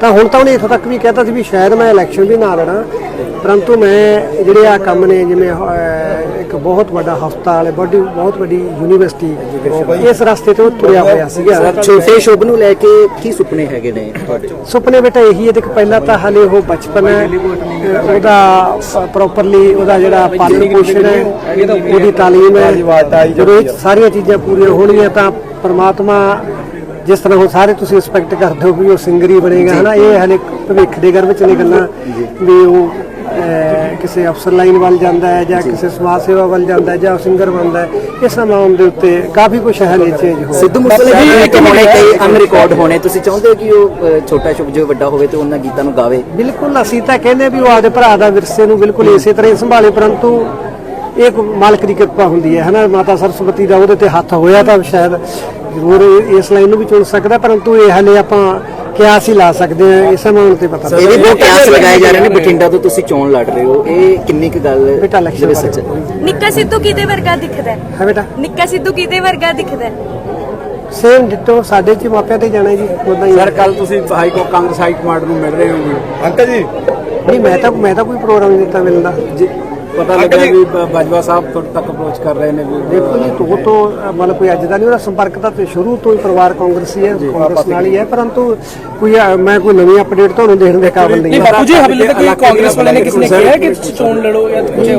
ਤਾਂ ਹੁਣ ਤਾਂ ਉਹਨੇ ਇੱਥੋਂ ਤੱਕ ਵੀ ਕਹਿਤਾ ਸੀ ਵੀ ਸ਼ਾਇਦ ਮੈਂ ਇਲੈਕਸ਼ਨ ਵੀ ਨਾ ਲੜਾਂ ਪਰੰਤੂ ਮੈਂ ਜਿਹੜੇ ਆ ਕੰਮ ਨੇ ਜਿਵੇਂ ਇੱਕ ਬਹੁਤ ਵੱਡਾ ਹਸਪਤਾਲ ਹੈ ਬੜੀ ਬਹੁਤ ਵੱਡੀ ਯੂਨੀਵਰਸਿਟੀ ਇਸ ਰਸਤੇ ਤੋਂ ਤੁਰਿਆ ਹੋਇਆ ਸੀਗਾ। ਛੋਟੇ ਸ਼ੁਭ ਨੂੰ ਲੈ ਕੇ ਕੀ ਸੁਪਨੇ ਹੈਗੇ ਨੇ ਤੁਹਾਡੇ? ਸੁਪਨੇ ਬੇਟਾ ਇਹੀ ਹੈ ਦੇਖ ਪਹਿਲਾਂ ਤਾਂ ਹਲੇ ਉਹ ਬਚਪਨ ਹੈ ਉਹਦਾ ਪ੍ਰੋਪਰਲੀ ਉਹਦਾ ਜਿਹੜਾ ਪਾਲਣ ਪੋਸ਼ਣ ਹੈ ਉਹਦੀ ਤਾਲੀਮ ਹੈ ਜਦੋਂ ਇਹ ਸਾਰੀਆਂ ਚੀਜ਼ਾਂ ਪੂਰੀਆਂ ਹੋਣਗੀਆਂ ਤਾਂ ਪ੍ਰਮਾਤਮਾ ਜਿਸ ਤਰ੍ਹਾਂ ਹੁਣ ਸਾਰੇ ਤੁਸੀਂ ਐਕਸਪੈਕਟ ਕਰਦੇ ਹੋ ਵੀ ਉਹ ਸਿੰਗਰ ਹੀ ਬਣੇਗਾ ਹਨਾ? ਇਹ ਹਲੇ ਭਵਿੱਖ ਦੇ ਗਰਭ ਚ ਨੇ ਗੱਲਾਂ ਵੀ ਉਹ ਕਿਸੇ ਅਫਸਰ ਲਾਈਨ ਵੱਲ ਜਾਂਦਾ ਹੈ ਜਾਂ ਕਿਸੇ ਸਮਾਜ ਸੇਵਾ ਵੱਲ ਜਾਂਦਾ ਹੈ ਜਾਂ ਸਿੰਗਰ ਬਣਦਾ ਹੈ ਇਸ ਨਾਮ ਦੇ ਉੱਤੇ ਕਾਫੀ ਕੁਝ ਹਲੇ ਚੇਂਜ ਹੋ ਸਿੱਧੂ ਮੂਸੇਵਾਲੇ ਜੀ ਕਿ ਹੋਣੇ ਕਈ ਅਨਰਿਕਾਰਡ ਹੋਣੇ। ਤੁਸੀਂ ਚਾਹੁੰਦੇ ਹੋ ਕਿ ਉਹ ਛੋਟਾ ਸ਼ੁਭ ਜੋ ਵੱਡਾ ਹੋਵੇ ਤੇ ਉਹਨਾਂ ਗੀਤਾਂ ਨੂੰ ਗਾਵੇ? ਬਿਲਕੁਲ ਅਸੀਂ ਤਾਂ ਕਹਿੰਦੇ ਵੀ ਉਹ ਆਪਦੇ ਭਰਾ ਦਾ ਵਿਰਸੇ ਨੂੰ ਬਿਲਕੁਲ ਇਸੇ ਤਰ੍ਹਾਂ ਹੀ ਸੰਭਾਲੇ ਪਰੰਤੂ ਇਹ ਇੱਕ ਮਾਲਕ ਦੀ ਕਿਰਪਾ ਹੁੰਦੀ ਹੈ ਹਨਾ? ਮਾਤਾ ਸਰਸਵਤੀ ਦਾ ਉਹਦੇ ਤੇ ਹੱਥ ਹੋਇਆ ਤਾਂ ਸ਼ਾਇਦ ਜ਼ਰੂਰ ਇਹ- ਇਸ ਲਾਈਨ ਨੂੰ ਵੀ ਚੁਣ ਸਕਦਾ ਪਰੰਤੂ ਇਹ ਹਲੇ ਆਪਾਂ ਕਿਆਸ ਹੀ ਲਾ ਸਕਦੇ ਹਾਂ ਇਸ ਮਾਮਲੇ ਤੇ ਪਤਾ ਇਹ ਵੀ ਬਹੁਤ ਕਿਆਸ ਲਗਾਏ ਜਾ ਰਹੇ ਨੇ ਬਠਿੰਡਾ ਤੋਂ ਤੁਸੀਂ ਚੋਣ ਲੜ ਰਹੇ ਹੋ। ਇਹ ਕਿੰਨੀ ਕੁ ਗੱਲ ਬੇਟਾ election ਦੇ ਵਿੱਚ ਸੱਚ ਹੈ ਨਿੱਕਾ ਸਿੱਧੂ ਕਿਹਦੇ ਵਰਗਾ ਦਿਖਦਾ ਹੈ? ਹੈ ਬੇਟਾ। ਨਿੱਕਾ ਸਿੱਧੂ ਕਿਹਦੇ ਵਰਗਾ ਦਿਖਦਾ ਹੈ? ਸੇਮ ਡਿੱਟੋ ਸਾਡੇ ਚ ਮਾਪਿਆਂ ਤੇ ਜਾਣਾ ਜੀ ਉਦਾਂ ਹੀ। ਸਰ ਕੱਲ ਤੁਸੀਂ ਹਾਈ ਕੋ ਕਾਂਗਰਸ ਹਾਈ ਕਮਾਂਡ ਨੂੰ ਮਿਲ ਰਹੇ ਹੋਗੇ। ਅੰਕਲ ਜੀ। ਨਹੀਂ ਮੈਂ ਤਾਂ ਮੈਂ ਤਾਂ ਕੋਈ ਪ੍ਰੋਗਰਾਮ ਨਹੀਂ ਦਿੱਤਾ ਮਿਲਦਾ ਜੀ। ਪਤਾ ਲੱਗਾ ਵੀ ਬਾਜਵਾ ਸਾਹਿਬ ਤੁਹਾਡੇ ਤੱਕ ਅਪਰੋਚ ਕਰ ਰਹੇ ਨੇ ਵੀ ਦੇਖੋ ਜੀ ਤੋਂ ਤੋਂ ਮਤਲਬ ਕੋਈ ਅੱਜ ਦਾ ਨਹੀਂ ਉਹਦਾ ਸੰਪਰਕ ਤਾਂ ਤੇ ਸ਼ੁਰੂ ਤੋਂ ਹੀ ਪਰਿਵਾਰ ਕਾਂਗਰਸੀ ਹੈ ਕਾਂਗਰਸ ਨਾਲ ਹੀ ਹੈ ਪਰੰਤੂ ਕੋਈ ਮੈਂ ਕੋਈ ਨਵੀਂ ਅਪਡੇਟ ਤੁਹਾਨੂੰ ਦੇਣ ਦੇ ਕਾਬਿਲ ਨਹੀਂ ਨਹੀਂ ਹਾਂ। ਬਾਪੂ ਜੀ ਹਵੇਲੀ ਤੱਕ ਕਾਂਗਰਸ ਵਾਲੇ ਨੇ ਕਿਸੇ ਨੇ ਕਿਹਾ ਕਿ ਚੋਣ ਲੜੋ ਜਾਂ ਕੁਝ ਜਿਹਾ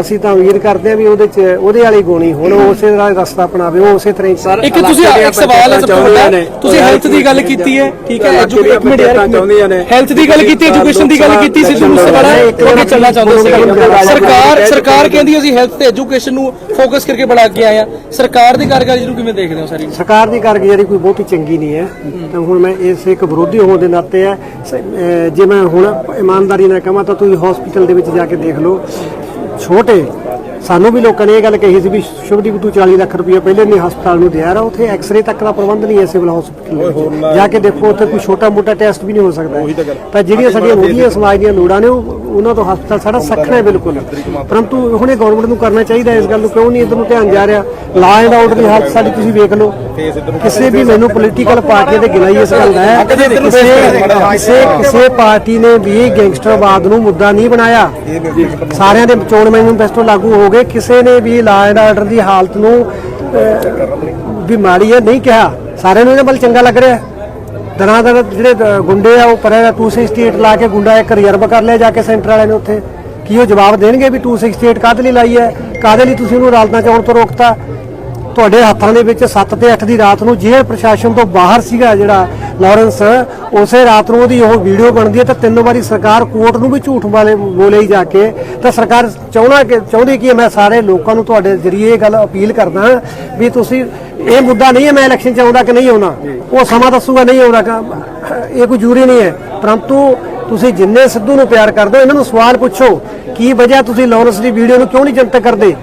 ਅਸੀਂ ਤਾਂ ਉਮੀਦ ਕਰਦੇ ਹਾਂ ਵੀ ਉਹਦੇ ਚ ਉਹਦੇ ਵਾਲੀ ਗੁਣੀ ਹੁਣ ਉਸੇ ਦਾ ਰਸਤਾ ਅਪਣਾਵੇ ਉਹ ਉਸੇ ਤਰ੍ਹਾਂ ਹੀ ਇੱਕ ਤੁਸੀਂ ਇੱਕ ਸਵਾਲ ਹੈ ਸਭ ਤੋਂ ਵੱਡਾ ਤੁਸੀਂ ਹੈਲਥ ਦੀ ਗੱਲ ਕੀਤੀ ਹੈ ਠੀਕ ਹੈ ਐਜੂਕੇਸ਼ਨ ਇੱਕ ਮਿੰਟ ਯਾਰ। ਹੈਲਥ ਦੀ ਗੱਲ ਕੀਤੀ ਐਜੂਕੇਸ਼ਨ ਦੀ ਗੱਲ ਕੀਤੀ ਸਿੱਧੂ ਮੂਸੇਵਾਲਾ ਅੱਗੇ ਚੱਲਣਾ ਚਾਹੁੰਦੇ ਸੀ ਸਰਕਾਰ ਸਰਕਾਰ ਕਹਿੰਦੀ ਅਸੀਂ ਹੈਲਥ ਤੇ ਐਜੂਕੇਸ਼ਨ ਨੂੰ ਫੋਕਸ ਕਰਕੇ ਬੜਾ ਅੱਗੇ ਆਏ ਆ ਸਰਕਾਰ ਦੀ ਕਾਰਗੁਜ਼ਾਰੀ ਨੂੰ ਕਿਵੇਂ ਦੇਖਦੇ ਹੋ ਸਾਰੀ? ਸਰਕਾਰ ਦੀ ਕਾਰਗੁਜ਼ਾਰੀ ਕੋਈ ਬਹੁਤੀ ਚੰਗੀ ਨਹੀਂ ਹੈ। ਤਾਂ ਹੁਣ ਮੈਂ ਇਸ ਇੱਕ ਵਿਰੋਧੀ ਹੋਣ ਦੇ ਨਾਤੇ ਹੈ। ਜੇ ਮੈਂ ਹੁਣ ਇਮਾਨਦਾਰੀ ਨਾਲ ਕਹਾਂ ਤਾਂ ਤੁਸੀਂ ਹਸਪੀਟਲ ਦੇ ਵਿੱਚ ਜਾ ਕੇ ਦੇਖ ਲਓ। ਛੋਟੇ ਸਾਨੂੰ ਵੀ ਲੋਕਾਂ ਨੇ ਇਹ ਗੱਲ ਕਹੀ ਸੀ ਵੀ ਸ਼ੁਭਦੀਪ ਤੂੰ 40 ਲੱਖ ਰੁਪਏ ਪਹਿਲੇ ਨਹੀਂ ਹਸਪਤਾਲ ਨੂੰ ਦਿਆ ਰਾ ਉੱਥੇ ਐਕਸ-ਰੇ ਤੱਕ ਦਾ ਪ੍ਰਬੰਧ ਨਹੀਂ ਹੈ ਸਿਵਲ ਹਸਪੀਟਲ ਵਿੱਚ। ਜਾ ਕੇ ਦੇਖੋ ਉੱਥੇ ਕੋਈ ਛੋਟਾ ਮੋਟਾ ਟੈਸਟ ਵੀ ਨਹੀਂ ਹੋ ਸਕਦਾ। ਤਾਂ ਜਿਹੜੀਆਂ ਸਾਡੀਆਂ ਮੋਢੀਆਂ ਸਮਾਜ ਦੀਆਂ ਲੋੜਾਂ ਨੇ ਉਹ ਉਹਨਾਂ ਤੋਂ ਹਸਪਤਾਲ ਸਾਡਾ ਸਖਣਾ ਬਿਲਕੁਲ। ਪਰੰਤੂ ਹੁਣ ਇਹ ਗਵਰਨਮੈਂਟ ਨੂੰ ਕਰਨਾ ਚਾਹੀਦਾ ਇਸ ਗੱਲ ਨੂੰ ਕਿਉਂ ਨਹੀਂ ਇਧਰ ਨੂੰ ਧਿਆਨ ਜਾ ਰਿਹਾ? ਲਾ ਐਂਡ ਆਊਟ ਦੀ ਹਾਲਤ ਸਾਡੀ ਤੁਸੀਂ ਵੇਖ ਲਓ। ਕਿਸੇ ਵੀ ਮੈਨੂੰ ਪੋਲੀਟੀਕਲ ਪਾਰਟੀ ਤੇ ਗਿਣਾਈ ਇਸ ਗੱਲ ਦਾ ਹੈ। ਕਿਸੇ ਕਿਸੇ ਪਾਰਟੀ ਨੇ ਵੀ ਗੈਂਗਸਟਰਵਾਦ ਨੂੰ ਮੁੱਦਾ ਨਹੀਂ ਬਣਾਇਆ। ਸਾਰਿਆਂ ਦੇ ਚੋਣ ਮੈਨੀਫੈਸਟੋ ਲਾਗੂ ਹੋ ਗਏ। ਕਿਸੇ ਨੇ ਵੀ ਲਾ ਐਂਡ ਆਰਡਰ ਦੀ ਹਾਲਤ ਨੂੰ ਮਾੜੀ ਹੈ ਨਹੀਂ ਕਿਹਾ। ਸਾਰਿਆਂ ਨੂੰ ਇਹਦੇ ਵੱਲ ਚੰਗਾ ਲੱਗ ਰਿਹਾ ਦਰਾਂ ਦਰ ਜਿਹੜੇ ਗੁੰਡੇ ਆ, ਉਹ ਪਰੇ 268 ਲਾ ਕੇ ਗੁੰਡਾ ਇੱਕ ਰਿਜ਼ਰਵ ਕਰ ਲਿਆ ਜਾ ਕੇ ਸੈਂਟਰ ਵਾਲਿਆਂ ਨੇ ਉੱਥੇ। ਕੀ ਉਹ ਜਵਾਬ ਦੇਣਗੇ ਵੀ 268 ਕਾਹਦੇ ਲਈ ਲਾਈ ਹੈ? ਕਾਹਦੇ ਲਈ ਤੁਸੀਂ ਉਹਨੂੰ ਅਦਾਲਤਾਂ ਚ ਆਉਣ ਤੋਂ ਰੋਕਤਾ? ਤੁਹਾਡੇ ਹੱਥਾਂ ਦੇ ਵਿੱਚ 7 ਤੇ 8 ਦੀ ਰਾਤ ਨੂੰ ਜੇਲ੍ਹ ਪ੍ਰਸ਼ਾਸਨ ਤੋਂ ਬਾਹਰ ਸੀਗਾ ਜਿਹੜਾ ਲਾਰੈਂਸ, ਉਸੇ ਰਾਤ ਨੂੰ ਉਹਦੀ ਉਹ ਵੀਡੀਓ ਬਣਦੀ ਹੈ ਤਾਂ ਤਿੰਨ ਵਾਰੀ ਸਰਕਾਰ ਕੋਰਟ ਨੂੰ ਵੀ ਝੂਠ ਵਾਲੇ ਬੋਲੇ ਜਾ ਕੇ, ਤਾਂ ਸਰਕਾਰ ਚਾਹੁੰਦਾ ਕਿ, ਚਾਹੁੰਦੀ ਕਿ ਮੈਂ ਸਾਰੇ ਲੋਕਾਂ ਨੂੰ ਤੁਹਾਡੇ ਜ਼ਰੀਏ ਇਹ ਗੱਲ ਅਪੀਲ ਕਰਦਾ ਵੀ ਤੁਸੀਂ ਇਹ ਮੁੱਦਾ ਨਹੀਂ ਹੈ ਮੈਂ ਇਲੈਕਸ਼ਨ ਚ ਆਉਂਦਾ ਕਿ ਨਹੀਂ ਆਉਣਾ ਉਹ ਸਮਾਂ ਦੱਸੂਗਾ, ਨਹੀਂ ਆਉਂਦਾ ਇਹ ਕੋਈ ਜ਼ਰੂਰੀ ਨਹੀਂ ਹੈ। ਪਰੰਤੂ ਤੁਸੀਂ ਜਿੰਨੇ ਸਿੱਧੂ ਨੂੰ ਪਿਆਰ ਕਰਦੇ ਹੋ, ਇਹਨਾਂ ਨੂੰ ਸਵਾਲ ਪੁੱਛੋ, ਕੀ ਵਜ੍ਹਾ ਤੁਸੀਂ ਲਾਰੈਂਸ ਦੀ ਵੀਡੀਓ ਨੂੰ ਕਿਉਂ ਨਹੀਂ ਜਨਤਕ ਕਰਦੇ?